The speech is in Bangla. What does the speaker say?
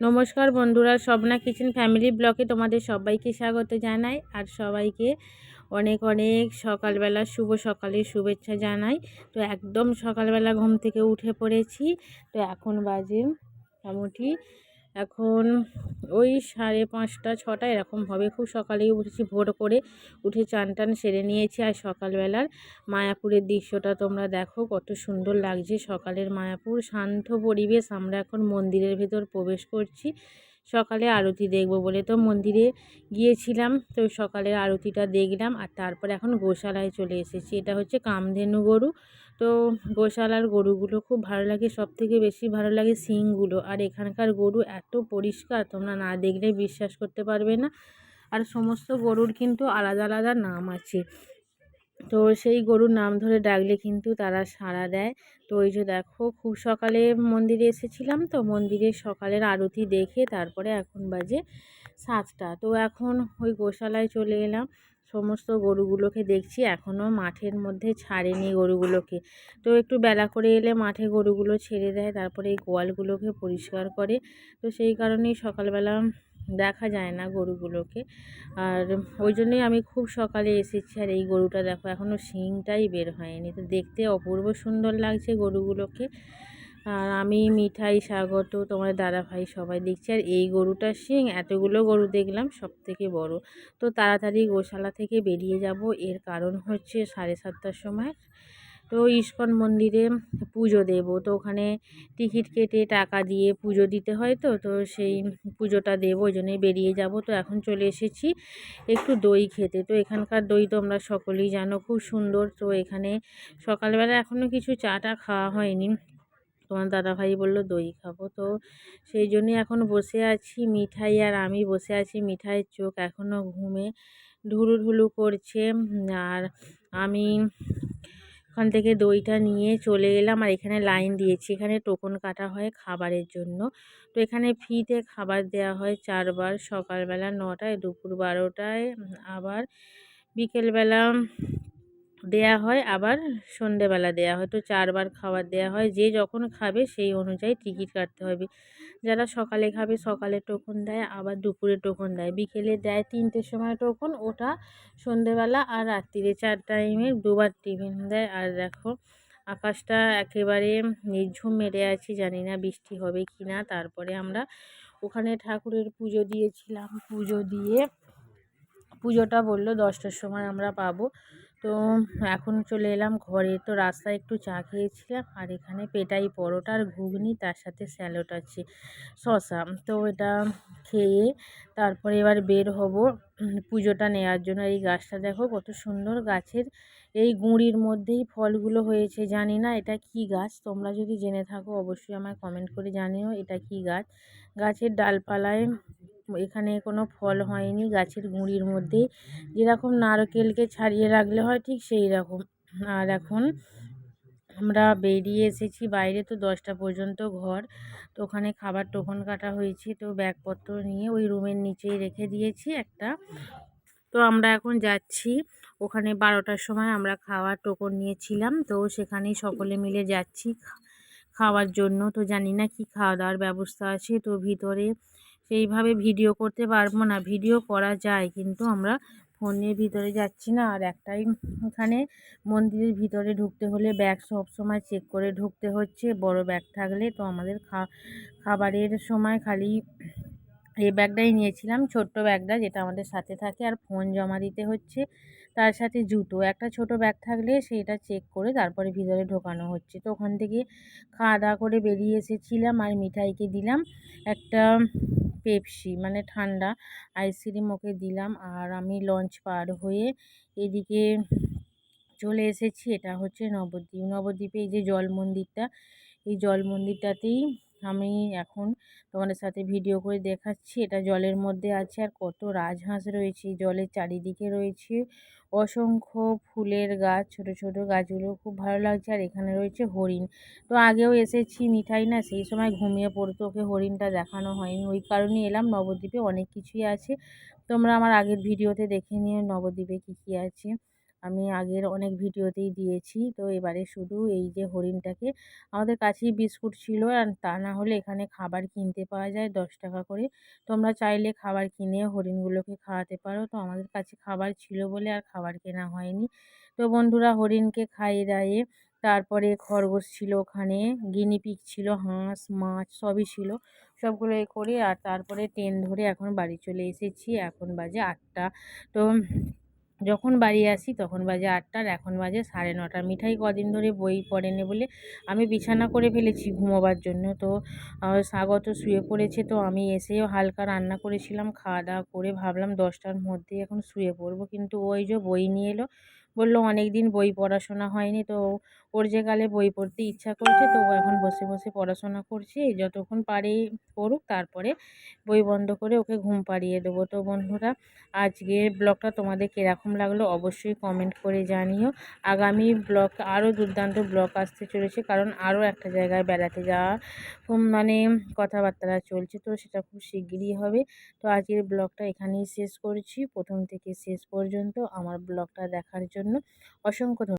নমস্কার বন্ধুরা, স্বপ্না কিচেন ফ্যামিলি ব্লকে তোমাদের সবাইকে স্বাগত জানাই আর সবাইকে অনেক অনেক সকালবেলা শুভ সকালের শুভেচ্ছা জানাই। তো একদম সকালবেলা ঘুম থেকে উঠে পড়েছি, তো এখন বাজে মোটামুটি এখন ওই সাড়ে পাঁচটা, ছটা এরকম হবে। খুব সকালেই উঠেছি, ভোর করে উঠে চান টান সেরে নিয়েছি আর সকালবেলার মায়াপুরের দৃশ্যটা তোমরা দেখো, কত সুন্দর লাগছে সকালের মায়াপুর। শান্ত পরিবেশ, আমরা এখন মন্দিরের ভেতর প্রবেশ করছি। সকালে আরতি দেখব বলে তো মন্দিরে গিয়েছিলাম, তো সকালের আরতিটা দেখলাম আর তারপর এখন গোশালায় চলে এসেছি। এটা হচ্ছে কামধেনু গরু। তো গোশালার গরুগুলো খুব ভালো লাগে সব থেকে বেশি ভালো লাগে শিংগুলো। আর এখানকার গরু এত পরিষ্কার, তোমরা না দেখলে বিশ্বাস করতে পারবে না। আর সমস্ত গরুর কিন্তু আলাদা আলাদা নাম আছে। তো সেই গরুর নাম ধরে ডাকলে কিন্তু তারা সাড়া দেয়। তো ওই যে দেখো, খুব সকালে মন্দিরে এসেছিলাম তো, মন্দিরে সকালের আরতি দেখে তারপরে এখন বাজে সাতটা। তো এখন ওই গোশালায় চলে এলাম। সমস্ত গরুগুলোকে দেখছি এখনও মাঠের মধ্যে ছাড়েনি গরুগুলোকে। তো একটু বেলা করে এলে মাঠে গরুগুলো ছেড়ে দেয়, তারপরে এই গোয়ালগুলোকে পরিষ্কার করে। তো সেই কারণেই সকালবেলা দেখা যায় না গরুগুলোকে। আর ওই জন্যই আমি খুব সকালে এসেছি, আর এই গরুটা দেখো এখনও শিংটাই বের হয়নি। তো দেখতে অপূর্ব সুন্দর লাগছে গরুগুলোকে। আর আমি মিঠাই স্বাগত তোমার দাদা ভাই সবাই দেখছি। আর এই গরুটার শিং, এতগুলো গরু দেখলাম সব থেকে বড়। তো তাড়াতাড়ি গোশালা থেকে বেরিয়ে যাব। এর কারণ হচ্ছে সাড়ে সাতটার সময়। তো ইস্কন মন্দিরে পুজো দেব। তো ওখানে টিকিট কেটে টাকা দিয়ে পুজো দিতে হয় তো তো সেই পুজোটা দেবো, ওই জন্যই বেরিয়ে যাব। তো এখন চলে এসেছি একটু দই খেতে। তো এখানকার দই তো আমরা সকলেই জানো, খুব সুন্দর। তো এখানে সকালবেলা এখনও কিছু চাটা খাওয়া হয়নি। তোমার দাদাভাই বলল, দই খাব তো। সেই জন্যই এখন বসে আছি মিঠাই আর আমি বসে আছি মিঠাইয়ের চোখ এখনও ঘুমে। ঢুলু ঢুলু করছে, আর আমি ওখান থেকে দইটা নিয়ে চলে এলাম আর এখানে লাইন দিয়েছি। এখানে টোকন কাটা হয় খাবারের জন্য। তো এখানে ফ্রিতে খাবার দেওয়া হয় চারবার, সকালবেলা নটায়, দুপুর বারোটায়, আবার বিকেলবেলা দেয়া হয়, আবার সন্ধেবেলা দেয়া হয়। তো চারবার খাবার দেয়া হয়, যে যখন খাবে সেই অনুযায়ী টিকিট কাটতে হবে। যারা সকালে খাবে সকালে টোকন দেয়, আবার দুপুরে টোকন দেয়। বিকেলে দেয় তিনটের সময় টোকন, ওটা সন্ধেবেলা আর রাত্রিরে চার টাইমে দুবার টিফিন দেয়। আর দেখো, আকাশটা একেবারে নির্ঝুম মেরে আছি, জানি না বৃষ্টি হবে কি না। তারপরে আমরা ওখানে ঠাকুরের পুজো দিয়েছিলাম। পুজো দিয়ে, পুজোটা বলল দশটার সময় আমরা পাবো। তো এখন চলে এলাম ঘরে। তো রাস্তায় একটু চা খেয়েছিলাম আর এখানে পেটাই পরোটা আর ঘুগনি, তার সাথে স্যালাড আছে শশা তো এটা খেয়ে তারপরে এবার বের হব পুজোটা নেওয়ার জন্য। এই গাছটা দেখো কত সুন্দর গাছের, এই গুঁড়ির মধ্যেই ফলগুলো হয়েছে, জানি না এটা কি গাছ। তোমরা যদি জেনে থাকো অবশ্যই আমায় কমেন্ট করে জানিও এটা কি গাছ। গাছের ডালপালায় এখানে কোনো ফল হয়নি গাছের গুঁড়ির মধ্যে। যেরকম নারকেলকে ছাড়িয়ে রাখলে হয় ঠিক সেই রকম। আর এখন আমরা বেরিয়ে এসেছি, বাইরে তো দশটা পর্যন্ত ঘর। তো ওখানে খাবার টোকন কাটা হয়েছে, তো ব্যাগপত্র নিয়ে ওই রুমের নিচেই রেখে দিয়েছি একটা। তো আমরা এখন যাচ্ছি। ওখানে বারোটার সময় আমরা খাওয়ার টোকন নিয়েছিলাম, তো সেখানেই সকলে মিলে যাচ্ছি খাওয়ার জন্য। তো জানি না কি খাওয়া দাওয়ার ব্যবস্থা আছে, তো ভিতরে সেইভাবে ভিডিও করতে পারব না, ভিডিও করা যায়। কিন্তু আমরা ফোনের ভিতরে যাচ্ছি না। আর একটাই এখানে মন্দিরের ভিতরে ঢুকতে হলে ব্যাগ সব সময় চেক করে ঢুকতে হচ্ছে। বড় ব্যাগ থাকলে তো আমাদের খাবারের সময় খালি এই ব্যাগটাই নিয়েছিলাম, ছোট্ট ব্যাগটা যেটা আমাদের সাথে থাকে আর ফোন জমা দিতে হচ্ছে। তার সাথে জুতো, একটা ছোট ব্যাগ থাকলে সেইটা চেক করে তারপরে ভিতরে ঢোকানো হচ্ছে। তো ওখান থেকে খাওয়া দাওয়া করে বেরিয়ে এসেছিলাম আর মিঠাইকে দিলাম। একটা পেপসি মানে ঠান্ডা আইসক্রিম ওকে দিলাম। আর আমি লঞ্চ পার হয়ে এদিকে চলে এসেছি। এটা হচ্ছে নবদ্বীপ। নবদ্বীপে এই যে জল মন্দিরটা এই জল মন্দিরটাতেই আমি এখন তোমাদের সাথে ভিডিও করে দেখাচ্ছি। এটা জলের মধ্যে আছে আর কত রাজহাঁস রয়েছে। জলের চারিদিকে রয়েছে অসংখ্য ফুলের গাছ, ছোট ছোট গাছগুলো। খুব ভালো লাগছে। আর এখানে রয়েছে হরিণ। তো আগেও এসেছি মিঠাই না, সেই সময় ঘুমিয়ে পড়তো। ওকে হরিণটা দেখানো হয়নি। ওই কারণে এলাম। নবদ্বীপে অনেক কিছুই আছে। তোমরা আমার আগের ভিডিওতে দেখে নিও নবদ্বীপে কী কী আছে। আমি আগের অনেক ভিডিওতেই দিয়েছি। তো এবারে শুধু এই যে হরিণটাকে আমাদের কাছেই বিস্কুট ছিল আর তা না হলে এখানে খাবার কিনতে পাওয়া যায় দশ টাকা করে। তোমরা চাইলে খাবার কিনে হরিণগুলোকে খাওয়াতে পারো। তো আমাদের কাছে খাবার ছিল বলে আর খাবার কেনা হয়নি। তো বন্ধুরা হরিণকে খাইয়ে দাইয়ে তারপরে খরগোশ ছিল ওখানে গিনিপিগ ছিল, হাঁস, মাছ সবই ছিল। সবগুলো এ করে আর তারপরে ট্রেন ধরে এখন বাড়ি চলে এসেছি। এখন বাজে আটটা। তো যখন বাড়ি আসি তখন বাজে আটটার, এখন বাজে সাড়ে নটা মিঠাই কদিন ধরে বই পড়েনি বলে আমি বিছানা করে ফেলেছি ঘুমোবার জন্য। তো স্বাগত, শুয়ে পড়েছে তো আমি এসেও হালকা রান্না করেছিলাম, খাওয়া দাওয়া করে ভাবলাম দশটার মধ্যে এখন শুয়ে পড়ব। কিন্তু ওই যে বই নিয়ে এলো বলল, অনেক দিন বই পড়াশোনা হয়নি, তো ওর যে কালে বই পড়তে ইচ্ছা করছে, তো ও এখন বসে বসে পড়াশোনা করছে, যতক্ষণ পারে পড়ুক, তারপরে বই বন্ধ করে ওকে ঘুম পাড়িয়ে দেবো। তো বন্ধুরা, আজকের ব্লগটা তোমাদের কীরকম লাগল অবশ্যই কমেন্ট করে জানিও। আগামী ব্লগ, আরও দুর্দান্ত ব্লগ আসতে চলেছে, কারণ আরও একটা জায়গায় বেড়াতে যাওয়া খুব মানে কথাবার্তা চলছে, তো সেটা খুব শিগগিরই হবে। তো আজকের ব্লগটা এখানেই শেষ করছি। প্রথম থেকে শেষ পর্যন্ত আমার ব্লগটা দেখার জন্য অসংখ্য